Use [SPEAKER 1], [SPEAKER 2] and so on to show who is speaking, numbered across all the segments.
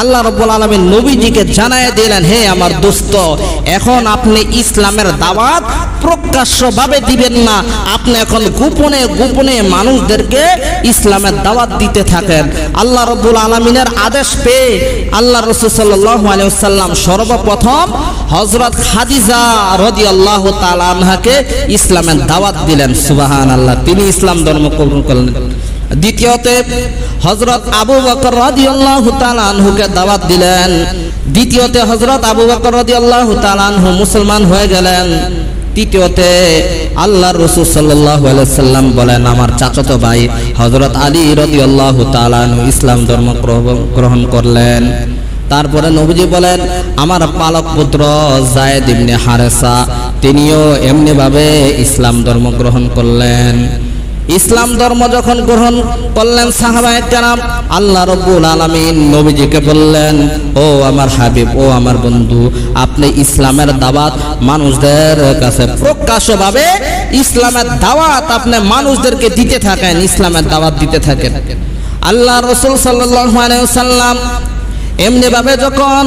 [SPEAKER 1] আল্লাহ রব্বুল আলমিন নবীজিকে জানায় দিলেন, হে আমার দোস্ত, এখন আপনি ইসলামের দাওয়াত প্রকাশ্যভাবে দিবেন না। আপনি এখন গোপনে গোপনে মানুষদেরকে ইসলামের দাওয়াত দিতে থাকেন। আল্লাহ রব্বুল আলমিনের আদেশ পেয়ে আল্লাহ রসুল সাল্লাহ আলিয়াল্লাম সর্বপ্রথম হজরত খাদিজা রদি আল্লাহ তালানহাকে ইসলামের দাওয়াত দিলেন। সুবাহান আল্লাহ তিনি ইসলাম ধর্ম কবুল করলেন। দ্বিতীয়তে হজরত আবু বকর রাজি আল্লাহ তালানহুকে দাওয়াত দিলেন। দ্বিতীয়তে হজরত আবু বকর রাজি আল্লাহ মুসলমান হয়ে গেলেন। তৃতীয়তে আল্লাহ রসুল সাল্লাম বলেন, আমার চাচতো ভাই হজরত আলী রদি আল্লাহ ইসলাম ধর্ম গ্রহণ- গ্রহণ করলেন। তারপরে নবীজি বলেন, আমার পালক পুত্র জায়েদ ইবনে হারেসা, তিনিও এমনিভাবে ইসলাম ধর্ম গ্রহণ করলেন। ইসলাম ধর্ম যখন গ্রহণ করলেন সাহাবায়ে কেরাম আল্লাহ রব্বুল আলামিন নবীজিকে বললেন, ও আমার হাবিব, ও আমার বন্ধু, আপনি ইসলামের দাওয়াত মানুষদের কাছে প্রকাশ্যভাবে ইসলামের দাওয়াত আপনি মানুষদেরকে দিতে থাকেন, ইসলামের দাওয়াত দিতে থাকেন। আল্লাহ রসুল সাল্লাম এমনিভাবে যখন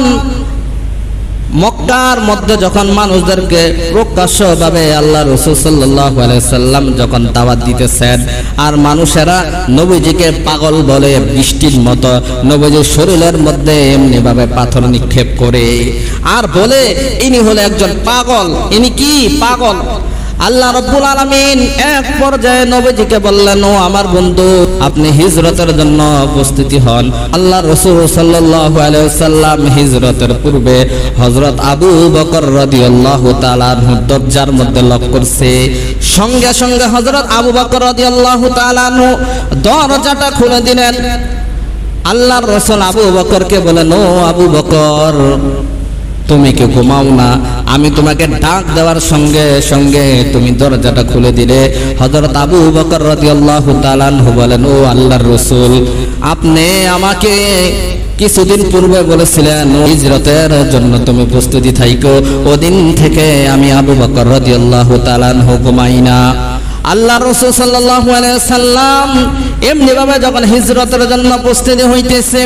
[SPEAKER 1] মক্কার মধ্যে যখন মানুষদেরকে প্রকাশ্যভাবে আল্লাহ রসুল সাল্লাহ সাল্লাম যখন দাওয়াত দিতেছেন, আর মানুষেরা নবীজিকে পাগল বলে বৃষ্টির মতো নবীজির শরীরের মধ্যে এমনিভাবে পাথর নিক্ষেপ করে, আর বলে, ইনি হলো একজন পাগল। ইনি কি? পাগল। আল্লাহ রব্বুল আলামিন এক পর্যায়ে নবীজিকে বললেন, ও আমার বন্ধু, আপনি হিজরতের জন্য প্রস্তুতি হন। আল্লাহ রসুল সাল্লাল্লাহু আলাইহি সাল্লাম হিজরতের পূর্বে হযরত আবু বকর রাদিয়াল্লাহু তাআলা আনহু দরজার মধ্যে লক করছে। সঙ্গে সঙ্গে হযরত আবু বকর রাদিয়াল্লাহু তাআলা আনহু দরজাটা খুলে দিলেন। আল্লাহর রসুল আবু বকরকে বলেন ও আবু বকর তুমি কি ঘুমাও না? আমি তোমাকে ডাক দেওয়ার সঙ্গে সঙ্গে তুমি দরজাটা খুলে দিলে। হজরত আবু বকর রাদিয়াল্লাহু তাআলা আনহু বলেন, ও আল্লাহর রসুল, আপনি আমাকে কিছুদিন পূর্বে বলেছিলেন, হিজরতের জন্য তুমি প্রস্তুতি থাইকো। ওদিন থেকে আমি আবু বকর রাদিয়াল্লাহু তাআলা আনহু ঘুমাই না। আল্লাহ রসুল আলাইহি সাল্লাম এমনিভাবে যখন হিজরতের জন্য প্রস্তুতি হইতেছে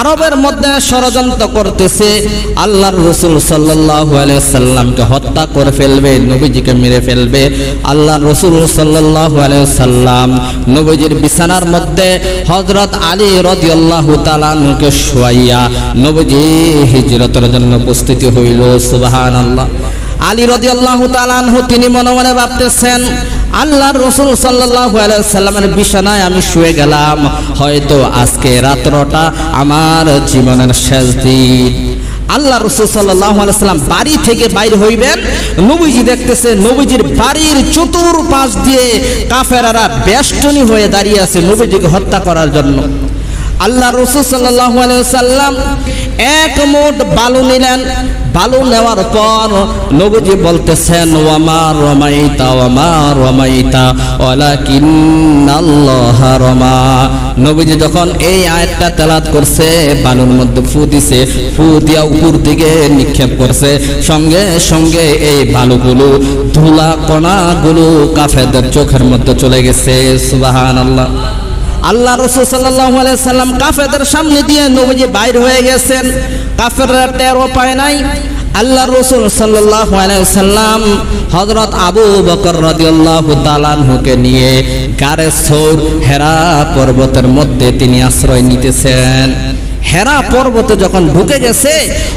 [SPEAKER 1] আরবের মধ্যে ষড়যন্ত্র করতেছে, আল্লাহর রসুল সাল্লামকে হত্যা করে ফেলবে, নবীজিকে মেরে ফেলবে। আল্লাহর রসুল সাল্লাল্লাহু আলাইহি নবীজির বিছানার মধ্যে হজরত আলী রাদিয়াল্লাহু আনহুকে শুয়াইয়া নবীজি হিজরতের জন্য প্রস্তুতি হইল। সুবহানাল্লাহ। আলী রাদিয়াল্লাহু তাআলা আনহু তিনি মনে মনে ভাবতেছেন আল্লাহর রসুল সাল্লামের বিছানায় আমি শুয়ে গেলাম। হয়তো আজকে রাত্রটা আমার জীবনের শেষ দিন। আল্লাহ রসুল সাল্লাম বাড়ি থেকে বাইর হইবেন। নবীজি দেখতেছে নবীজির বাড়ির চতুর পাশ দিয়ে কাফেরারা বেষ্টনী হয়ে দাঁড়িয়ে আছে নবীজিকে হত্যা করার জন্য। আল্লাহ রসুল সাল্লাম এক মুঠ বালু নিলেন। বালু নেওয়ার পর নবীজি বলতেছেন, ওয়ামা রমাইতা ওয়ামা রমাইতা ওয়ালাকিন আল্লাহ রমা। নবীজি যখন এই আয়াতটা তেলাত করছে, বালুর মধ্যে ফু দিছে, ফু দিয়া উপর দিকে নিক্ষেপ করছে। সঙ্গে সঙ্গে এই বালুগুলো ধুলা কণাগুলো কাফেরদের চোখের মধ্যে চলে গেছে। সুবহানাল্লাহ। আল্লাহ রসুল সাল্লাহ সাল্লাম কাফেদের সামনে দিয়ে নবীজি বাইর হয়ে গেছেন। কাফেররা টেরও পায় নাই। আল্লাহ রসুল সাল্লাম হজরত আবু বকর তালানহুকে নিয়ে গারে সৌর হেরা পর্বতের মধ্যে তিনি আশ্রয় নিতেছেন। হেরা পর্বতে যখন ঢুকে গেছে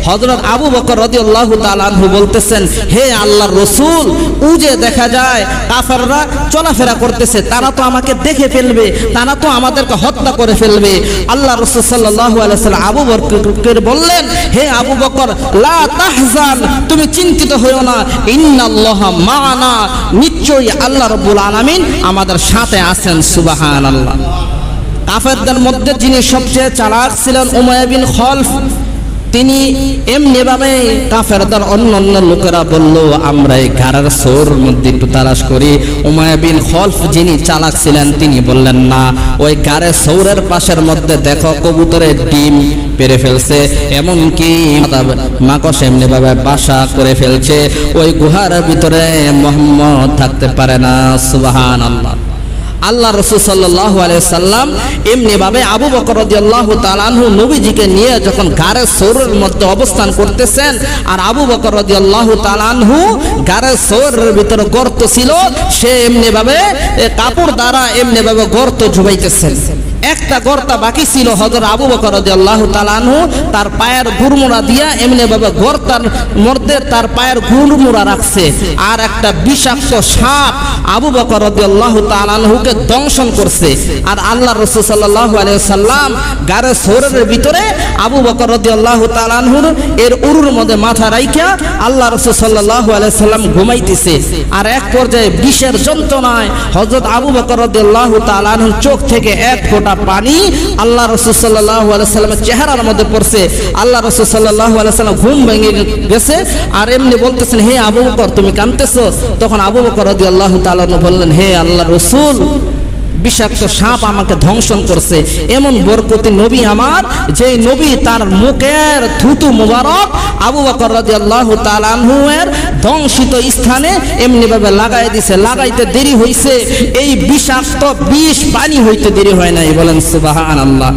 [SPEAKER 1] হজরত আবু বকর রাদিয়াল্লাহু তাআলা আনহু বলতেছেন, হে আল্লাহর রসুল উজে দেখা যায়, কাফেররা চলাফেরা করতেছে, তারা তো আমাকে দেখে ফেলবে, তারা তো আমাদেরকে হত্যা করে ফেলবে। আল্লাহ রসুল সাল্লাল্লাহু আলাইহি সাল্লাম আবু বকরকে বললেন, হে আবু বকর, লা তাহজান, তুমি চিন্তিত হইও না, ইন্নাল্লাহ মানা। নিশ্চয়ই আল্লাহ রাব্বুল আলামিন আমাদের সাথে আছেন, সুবহানাল্লাহ। কাফেরদের মধ্যে যিনি সবচেয়ে চালাক ছিলেন উমায়া বিন খলফ, তিনি এমনিভাবে কাফেরদের অন্য অন্য লোকেরা বলল, আমরা এই ঘাড়ের সোর মধ্যে একটু তালাশ করি। উমায়া বিন খলফ যিনি চালাক ছিলেন, তিনি বললেন, না, ওই গাড়ের সৌরের পাশের মধ্যে দেখো, কবুতরের ডিম পেরে ফেলছে। এমনকি মাকস এমনিভাবে বাসা করে ফেলছে। ওই গুহার ভিতরে মোহাম্মদ থাকতে পারে না। সুবাহান আল্লাহ আল্লাহ রসুল সাল্লাহ সাল্লাম এমনি ভাবে আবু বকর আল্লাহ তালানহু নবীজিকে নিয়ে যখন গাড়ের সৌরের মধ্যে অবস্থান করতেছেন, আর আবু বকর আল্লাহ তালানহু গাড়ের সৌরের ভিতরে গর্ত ছিল, সে এমনিভাবে কাপড় দ্বারা এমনিভাবে গর্ত জুবাইতেছেন একটা গর্তা বাকি ছিল হজর আবু বকর আল্লাহ তালানহু তার পায়ের গুরমুড়া দিয়া এমনি ভাবে গর্তার মধ্যে তার পায়ের গুরমুড়া রাখছে। আর একটা বিষাক্ত সাপ আবু বকর আল্লাহ তালানহুকে দংশন করছে। আর আল্লাহ রসুল সাল্লাহ সাল্লাম গাড়ে সোরের ভিতরে আবু বকর আল্লাহ তালানহুর এর উরুর মধ্যে মাথা রাইখা আল্লাহ রসুল সাল্লাহ সাল্লাম ঘুমাইতেছে। আর এক পর্যায়ে বিষের যন্ত্রণায় হজরত আবু বকর আল্লাহ তালানহুর চোখ থেকে এক ফোঁটা পানি আল্লাহ রসুল সাল্লাহ সাল্লামের চেহারার মধ্যে পড়ছে। আল্লাহ রসুল সাল্লাহ সাল্লাম ঘুম ভেঙে গেছে আর এমনি বলতেছেন, হে আবু বকর, তুমি কাঁদতেছো? তখন আবু বকর রদি আল্লাহ তালানহু বললেন, হে আল্লাহ রসুল, বিষাক্ত সাপ আমাকে ধ্বংসন করছে। এমন বরকতি নবী আমার যে নবী তার মুখের থুতু মুবারক আবু বকর রাদিয়াল্লাহু তাআলা আনহু এর ধ্বংসিত স্থানে এমনিভাবে লাগাই দিছে, লাগাইতে দেরি হইছে। এই বিষাক্ত বিষ পানি হইতে দেরি হয় নাই, বলেন সুবহানাল্লাহ।